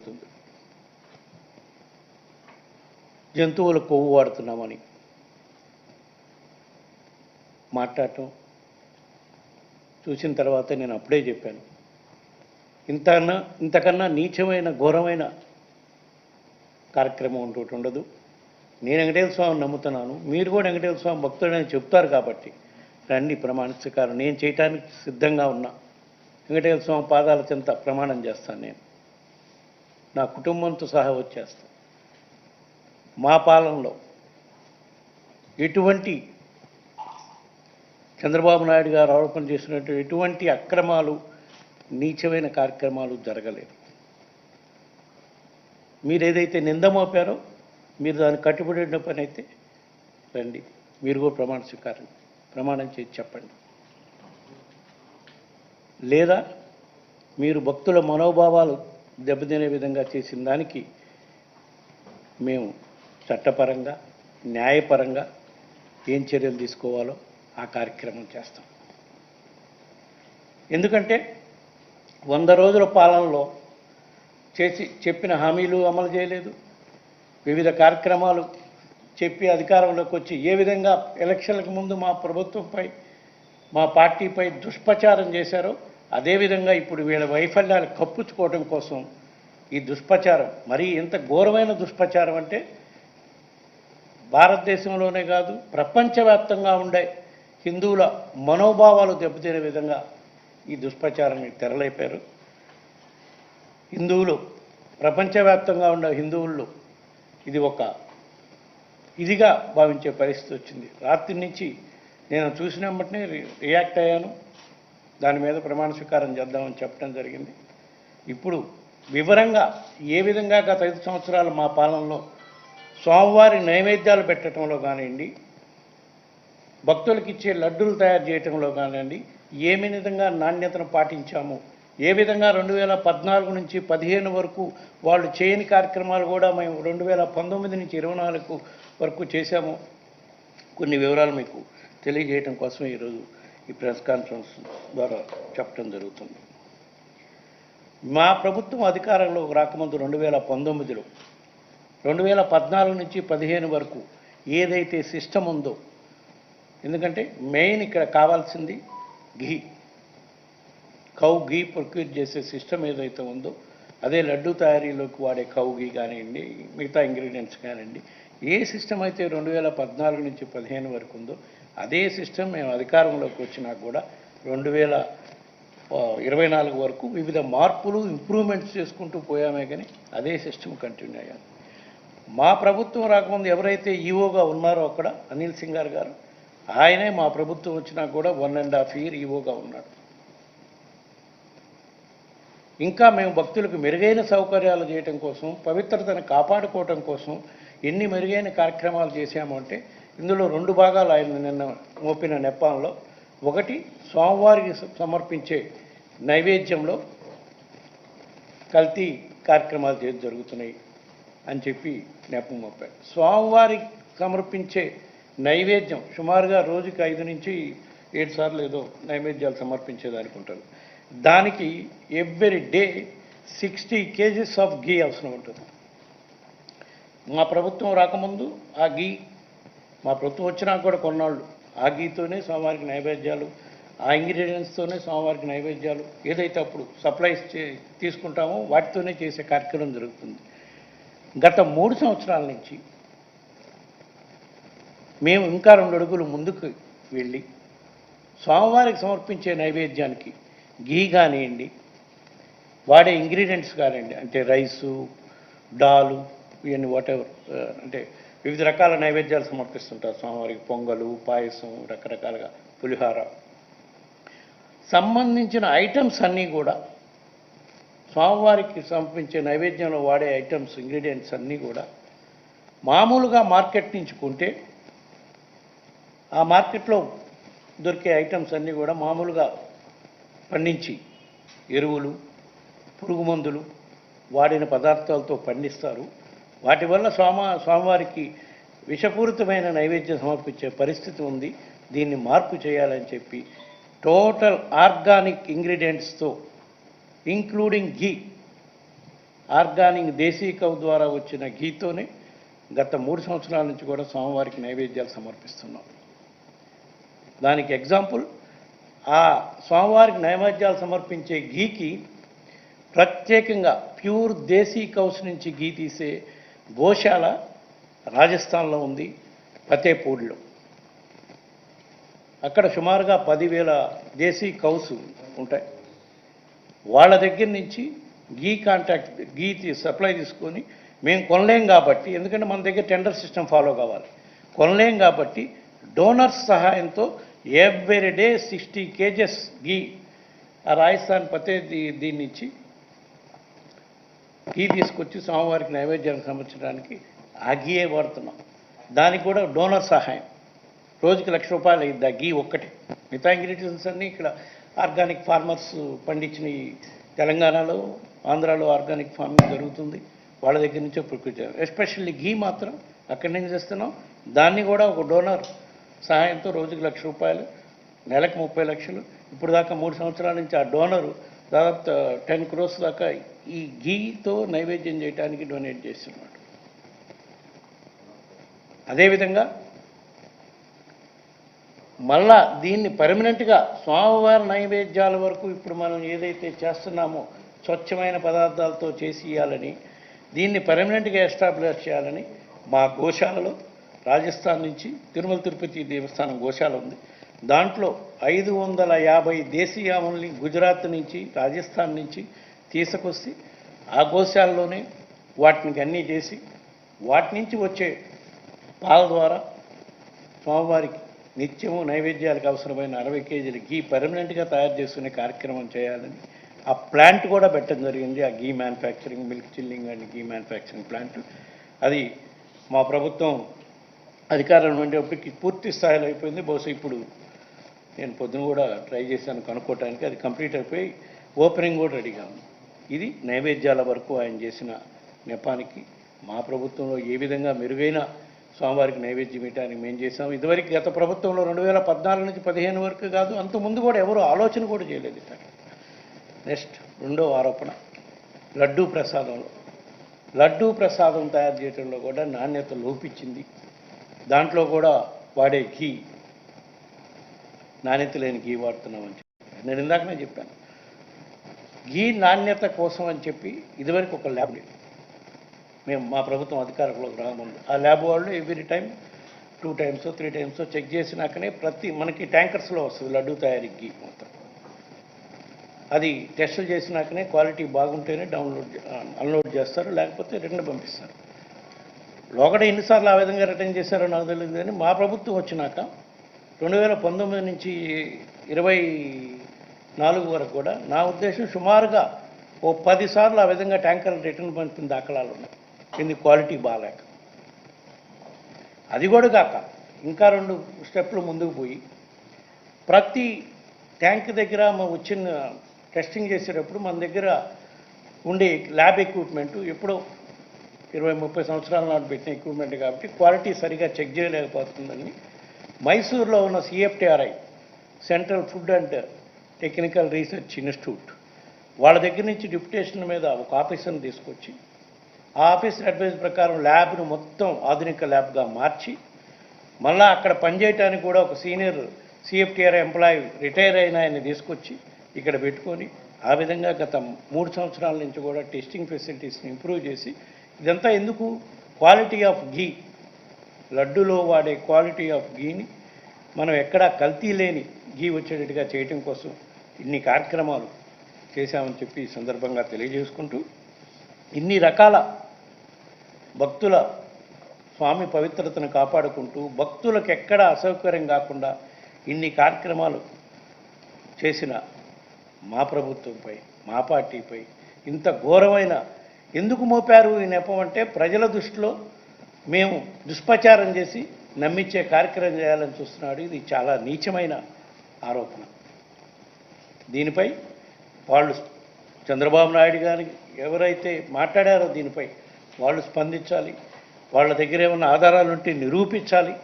జరుగుతుంది జంతువుల కొవ్వు వాడుతున్నామని మాట్లాడటం చూసిన తర్వాత నేను అప్పుడే చెప్పాను. ఇంతకన్నా ఇంతకన్నా నీచమైన ఘోరమైన కార్యక్రమం ఇంకోటి ఉండదు. నేను వెంకటేశ్వర స్వామిని నమ్ముతున్నాను. మీరు కూడా వెంకటేశ్వర స్వామి భక్తుడని చెప్తారు కాబట్టి. రండి ప్రమాణ స్వీకారం నేను చేయటానికి సిద్ధంగా ఉన్నా. వెంకటేశ్వర స్వామి పాదాల చెంత ప్రమాణం చేస్తాను నేను. నా కుటుంబంతో సహా వచ్చేస్తాం. మా పాలనలో ఎటువంటి చంద్రబాబు నాయుడు గారు ఆరోపణ చేసినట్టు ఎటువంటి అక్రమాలు నీచమైన కార్యక్రమాలు జరగలేదు. మీరు ఏదైతే నింద మోపారో మీరు దానికి కట్టుబడి ఉన్న పని అయితే రండి. మీరు కూడా ప్రమాణ స్వీకారం ప్రమాణం చేసి చెప్పండి. లేదా మీరు భక్తుల మనోభావాలు దెబ్బతినే విధంగా చేసిన దానికి మేము చట్టపరంగా న్యాయపరంగా ఏం చర్యలు తీసుకోవాలో ఆ కార్యక్రమం చేస్తాం. ఎందుకంటే వంద రోజుల పాలనలో చేసి చెప్పిన హామీలు అమలు చేయలేదు. వివిధ కార్యక్రమాలు చెప్పి అధికారంలోకి వచ్చి ఏ విధంగా ఎలక్షన్లకు ముందు మా ప్రభుత్వంపై మా పార్టీపై దుష్ప్రచారం చేశారో అదేవిధంగా ఇప్పుడు వీళ్ళ వైఫల్యాలు కప్పుచుకోవడం కోసం ఈ దుష్ప్రచారం. మరీ ఇంత ఘోరమైన దుష్ప్రచారం అంటే భారతదేశంలోనే కాదు ప్రపంచవ్యాప్తంగా ఉండే హిందువుల మనోభావాలు దెబ్బతినే విధంగా ఈ దుష్ప్రచారాన్ని తెరలేపారు. హిందువులు ప్రపంచవ్యాప్తంగా ఉండే హిందువుల్లో ఇది ఒక ఇదిగా భావించే పరిస్థితి వచ్చింది. రాత్రి నుంచి నేను చూసినప్పటినే రి- రియాక్ట్ అయ్యాను. దాని మీద ప్రమాణ స్వీకారం చేద్దామని చెప్పడం జరిగింది. ఇప్పుడు వివరంగా ఏ విధంగా గత ఐదు సంవత్సరాలు మా పాలనలో స్వామివారి నైవేద్యాలు పెట్టడంలో కానివ్వండి భక్తులకు ఇచ్చే లడ్డూలు తయారు చేయటంలో కానివ్వండి ఏ విధంగా నాణ్యతను పాటించాము ఏ విధంగా రెండు వేల పద్నాలుగు నుంచి పదిహేను వరకు వాళ్ళు చేయని కార్యక్రమాలు కూడా మేము రెండు వేల పంతొమ్మిది నుంచి ఇరవై నాలుగు వరకు చేశాము. కొన్ని వివరాలు మీకు తెలియజేయటం కోసం ఈరోజు ఈ ప్రెస్ కాన్ఫరెన్స్ ద్వారా చెప్పడం జరుగుతుంది. మా ప్రభుత్వం అధికారంలో రాకముందు రెండు వేల పంతొమ్మిదిలో రెండు వేల పద్నాలుగు నుంచి పదిహేను వరకు ఏదైతే సిస్టమ్ ఉందో ఎందుకంటే మెయిన్ ఇక్కడ కావాల్సింది ఘీ. కౌ ఘీ ప్రొక్యూర్ చేసే సిస్టమ్ ఏదైతే ఉందో అదే లడ్డు తయారీలోకి వాడే కౌ ఘీ కానివ్వండి మిగతా ఇంగ్రీడియంట్స్ కానివ్వండి ఏ సిస్టమ్ అయితే రెండు వేల పద్నాలుగు నుంచి పదిహేను వరకు ఉందో అదే సిస్టమ్ మేము అధికారంలోకి వచ్చినా కూడా రెండు వేల ఇరవై నాలుగు వరకు వివిధ మార్పులు ఇంప్రూవ్మెంట్స్ చేసుకుంటూ పోయామే కానీ అదే సిస్టమ్ కంటిన్యూ అయ్యాలి మా ప్రభుత్వం రాకముందు ఎవరైతే ఈవోగా ఉన్నారో అక్కడ అనిల్ సింగార్ గారు ఆయనే మా ప్రభుత్వం వచ్చినా కూడా వన్ అండ్ హాఫ్ ఇయర్ ఈవోగా ఉన్నాడు. ఇంకా మేము భక్తులకు మెరుగైన సౌకర్యాలు చేయటం కోసం పవిత్రతను కాపాడుకోవటం కోసం ఎన్ని మెరుగైన కార్యక్రమాలు చేశామంటే ఇందులో రెండు భాగాలు ఆయన నిన్న మోపిన నెప్పంలో ఒకటి స్వామివారికి సమర్పించే నైవేద్యంలో కల్తీ కార్యక్రమాలు చేసి జరుగుతున్నాయి అని చెప్పి నెపం మోపారు. స్వామివారికి సమర్పించే నైవేద్యం సుమారుగా రోజుకి ఐదు నుంచి ఏడు సార్లు ఏదో నైవేద్యాలు సమర్పించేదానికి ఉంటారు. దానికి every day sixty KGs of ghee అవసరం ఉంటుంది. మా ప్రభుత్వం రాకముందు ఆ గీ మా ప్రభుత్వం వచ్చినా కూడా కొన్నాళ్ళు. ఆ గీతోనే స్వామివారికి నైవేద్యాలు ఆ ఇంగ్రీడియంట్స్తోనే స్వామివారికి నైవేద్యాలు ఏదైతే అప్పుడు సప్లైస్ చే తీసుకుంటామో వాటితోనే చేసే కార్యక్రమం జరుగుతుంది. గత మూడు సంవత్సరాల నుంచి మేము ఇంకా రెండు అడుగులు ముందుకు వెళ్ళి స్వామివారికి సమర్పించే నైవేద్యానికి గీ కానివ్వండి వాడే ఇంగ్రీడియంట్స్ కానివ్వండి అంటే రైసు డాలు ఇవన్నీ వాటెవర్ అంటే వివిధ రకాల నైవేద్యాలు సమర్పిస్తుంటారు. స్వామివారికి పొంగలు పాయసం రకరకాలుగా పులిహార. సంబంధించిన ఐటమ్స్ అన్నీ కూడా స్వామివారికి సమర్పించే నైవేద్యంలో వాడే ఐటమ్స్ ఇంగ్రీడియంట్స్ అన్నీ కూడా మామూలుగా మార్కెట్ నుంచి కొంటే ఆ మార్కెట్లో దొరికే ఐటమ్స్ అన్నీ కూడా మామూలుగా పండించి ఎరువులు పురుగు మందులు వాడిన పదార్థాలతో పండిస్తారు. వాటి వల్ల స్వామ స్వామివారికి విషపూరితమైన నైవేద్యం సమర్పించే పరిస్థితి ఉంది. దీన్ని మార్పు చేయాలని చెప్పి టోటల్ ఆర్గానిక్ ఇంగ్రీడియంట్స్తో including ghee organic desi cow ద్వారా వచ్చిన ఘీతోనే గత మూడు సంవత్సరాల నుంచి కూడా స్వామివారికి నైవేద్యాలు సమర్పిస్తున్నాం. దానికి ఎగ్జాంపుల్ ఆ స్వామివారికి నైవేద్యాలు సమర్పించే ఘీకి ప్రత్యేకంగా ప్యూర్ దేశీ కౌస్ నుంచి ఘీ తీసే గోశాల రాజస్థాన్లో ఉంది ఫతేపూర్లో. అక్కడ సుమారుగా పదివేల దేశీ కౌస్ ఉంటాయి. వాళ్ళ దగ్గర నుంచి గీ కాంటాక్ట్ గీ తీ- సప్లై తీసుకొని మేము కొనలేం కాబట్టి ఎందుకంటే మన దగ్గర టెండర్ సిస్టమ్ ఫాలో కావాలి. కొనలేం కాబట్టి డోనర్స్ సహాయంతో every day sixty KGs ghee ఆ రాజస్థాన్ పతే దీ- నుంచి ఘీ తీసుకొచ్చి స్వామివారికి నైవేద్యానికి సమర్పించడానికి ఆ గీయే వాడుతున్నాం. దానికి కూడా డోనర్ సహాయం. రోజుకి లక్ష రూపాయలు అయింది ఆ గీ ఒక్కటి. మిగతా ఇంగ్రీడియంట్స్ అన్నీ ఇక్కడ ఆర్గానిక్ ఫార్మర్స్ పండించిన తెలంగాణలో ఆంధ్రాలో ఆర్గానిక్ ఫార్మింగ్ జరుగుతుంది. వాళ్ళ దగ్గర నుంచే ప్రకృతి ఎస్పెషల్లీ ఘీ మాత్రం అక్కడి నుంచి తెస్తున్నాం. దాన్ని కూడా ఒక డోనర్ సహాయంతో రోజుకి లక్ష రూపాయలు నెలకు ముప్పై లక్షలు. ఇప్పుడు దాకా మూడు సంవత్సరాల నుంచి ఆ డోనరు దాదాపు టెన్ క్రోర్స్ దాకా ఈ గీతో నైవేద్యం చేయడానికి డొనేట్ చేస్తున్నాడు. అదేవిధంగా మళ్ళా దీన్ని పర్మనెంట్గా స్వామివారి నైవేద్యాల వరకు ఇప్పుడు మనం ఏదైతే చేస్తున్నామో స్వచ్ఛమైన పదార్థాలతో చేసి ఇవ్వాలని దీన్ని పర్మనెంట్గా ఎస్టాబ్లిష్ చేయాలని మా గోశాలలో రాజస్థాన్ నుంచి తిరుమల తిరుపతి దేవస్థానం గోశాల ఉంది. దాంట్లో ఐదు వందల యాభై దేశీయాముల్ని గుజరాత్ నుంచి రాజస్థాన్ నుంచి తీసుకొస్తే ఆ గోశాలలోనే వాటిని అన్నీ చేసి వాటి నుంచి వచ్చే పాల ద్వారా స్వామివారికి నిత్యము నైవేద్యాలకు అవసరమైన అరవై కేజీల గీ పర్మనెంట్గా తయారు చేసుకునే కార్యక్రమం చేయాలని ఆ ప్లాంట్ కూడా పెట్టడం జరిగింది. ఆ ghee manufacturing milk chilling and ghee manufacturing plant. అది మా ప్రభుత్వం అధికారంలో ఉండేప్పటికి పూర్తి స్థాయిలో అయిపోయింది. బహుశా ఇప్పుడు నేను పొద్దున కూడా ట్రై చేశాను కనుక్కోవటానికి అది కంప్లీట్ అయిపోయి ఓపెనింగ్ కూడా రెడీగా ఉంది ఇది నైవేద్యాల వరకు ఆయన చేసిన నెపానికి మా ప్రభుత్వంలో ఏ విధంగా మెరుగైన స్వామివారికి నైవేద్యం ఇవ్వడానికి మేము చేసాం ఇదివరకు గత ప్రభుత్వంలో రెండు వేల పద్నాలుగు నుంచి పదిహేను వరకు కాదు అంత ముందు కూడా ఎవరు ఆలోచన కూడా చేయలేదు నెక్స్ట్ రెండో ఆరోపణ లడ్డూ ప్రసాదంలో. లడ్డూ ప్రసాదం తయారు చేయడంలో కూడా నాణ్యత లోపించింది. దాంట్లో కూడా వాడే ఘీ నాణ్యత లేని ఘీ వాడుతున్నామని చెప్పి నేను ఇందాకనే చెప్పాను. ఘీ నాణ్యత కోసం అని చెప్పి ఇదివరకు ఒక ల్యాబ్ లేదు. మేము మా ప్రభుత్వం అధికారంలోకి రాకముందు. ఆ ల్యాబ్ వాళ్ళు every time two times three times check చేసినాకనే ప్రతి మనకి ట్యాంకర్స్లో వస్తుంది లడ్డు తయారీ ఘీ మొత్తం. అది టెస్టులు చేసినాకనే క్వాలిటీ బాగుంటేనే డౌన్లోడ్ అన్లోడ్ చేస్తారు లేకపోతే రిటర్న్ పంపిస్తారు. లోకడ ఎన్నిసార్లు ఆ విధంగా రిటర్న్ చేశారో నాకు తెలియదు కానీ మా ప్రభుత్వం వచ్చినాక రెండు వేల పంతొమ్మిది నుంచి ఇరవై నాలుగు వరకు కూడా నా ఉద్దేశం సుమారుగా ఓ పదిసార్లు ఆ విధంగా ట్యాంకర్ రిటర్న్ పంపిన దాఖలాలు ఉన్నాయి. ఇది క్వాలిటీ బాగాలేక. అది కూడా కాక ఇంకా రెండు స్టెప్లు ముందుకు పోయి ప్రతి ట్యాంక్ దగ్గర మా వచ్చిన టెస్టింగ్ చేసేటప్పుడు మన దగ్గర ఉండే ల్యాబ్ ఎక్విప్మెంట్ ఎప్పుడో ఇరవై ముప్పై సంవత్సరాల నాటి పెట్టిన ఎక్విప్మెంట్ కాబట్టి క్వాలిటీ సరిగా చెక్ చేయలేకపోతుందని మైసూర్లో ఉన్న CFTRI central food and technical research institute వాళ్ళ దగ్గర నుంచి డిప్యుటేషన్ మీద ఒక ఆఫీసర్ని తీసుకొచ్చి ఆ ఆఫీసర్ అడ్వైజ్ ప్రకారం ల్యాబ్ను మొత్తం ఆధునిక ల్యాబ్గా మార్చి మళ్ళా అక్కడ పనిచేయటానికి కూడా ఒక సీనియర్ సిఎఫ్టీఆర్ ఎంప్లాయీ రిటైర్ అయిన ఆయన తీసుకొచ్చి ఇక్కడ పెట్టుకొని ఆ విధంగా గత మూడు సంవత్సరాల నుంచి కూడా టెస్టింగ్ ఫెసిలిటీస్ని ఇంప్రూవ్ చేసి ఇదంతా ఎందుకు? క్వాలిటీ ఆఫ్ ఘీ లడ్డులో వాడే క్వాలిటీ ఆఫ్ గీని మనం ఎక్కడా కల్తీ లేని గీ వచ్చేటట్టుగా చేయటం కోసం ఇన్ని కార్యక్రమాలు చేశామని చెప్పి సందర్భంగా తెలియజేసుకుంటూ ఇన్ని రకాల భక్తుల స్వామి పవిత్రతను కాపాడుకుంటూ భక్తులకు ఎక్కడ అసౌకర్యం కాకుండా ఇన్ని కార్యక్రమాలు చేసిన మా ప్రభుత్వంపై మా పార్టీపై ఇంత ఘోరమైన ఎందుకు మోపారు ఈ నెపం అంటే ప్రజల దృష్టిలో మేము దుష్ప్రచారం చేసి నమ్మించే కార్యక్రమం చేయాలని చూస్తున్నాడు. ఇది చాలా నీచమైన ఆరోపణ. దీనిపై వాళ్ళు చంద్రబాబు నాయుడు గారికి ఎవరైతే మాట్లాడారో దీనిపై వాళ్ళు స్పందించాలి. వాళ్ళ దగ్గర ఏమైనా ఆధారాలు ఉంటే నిరూపించాలి.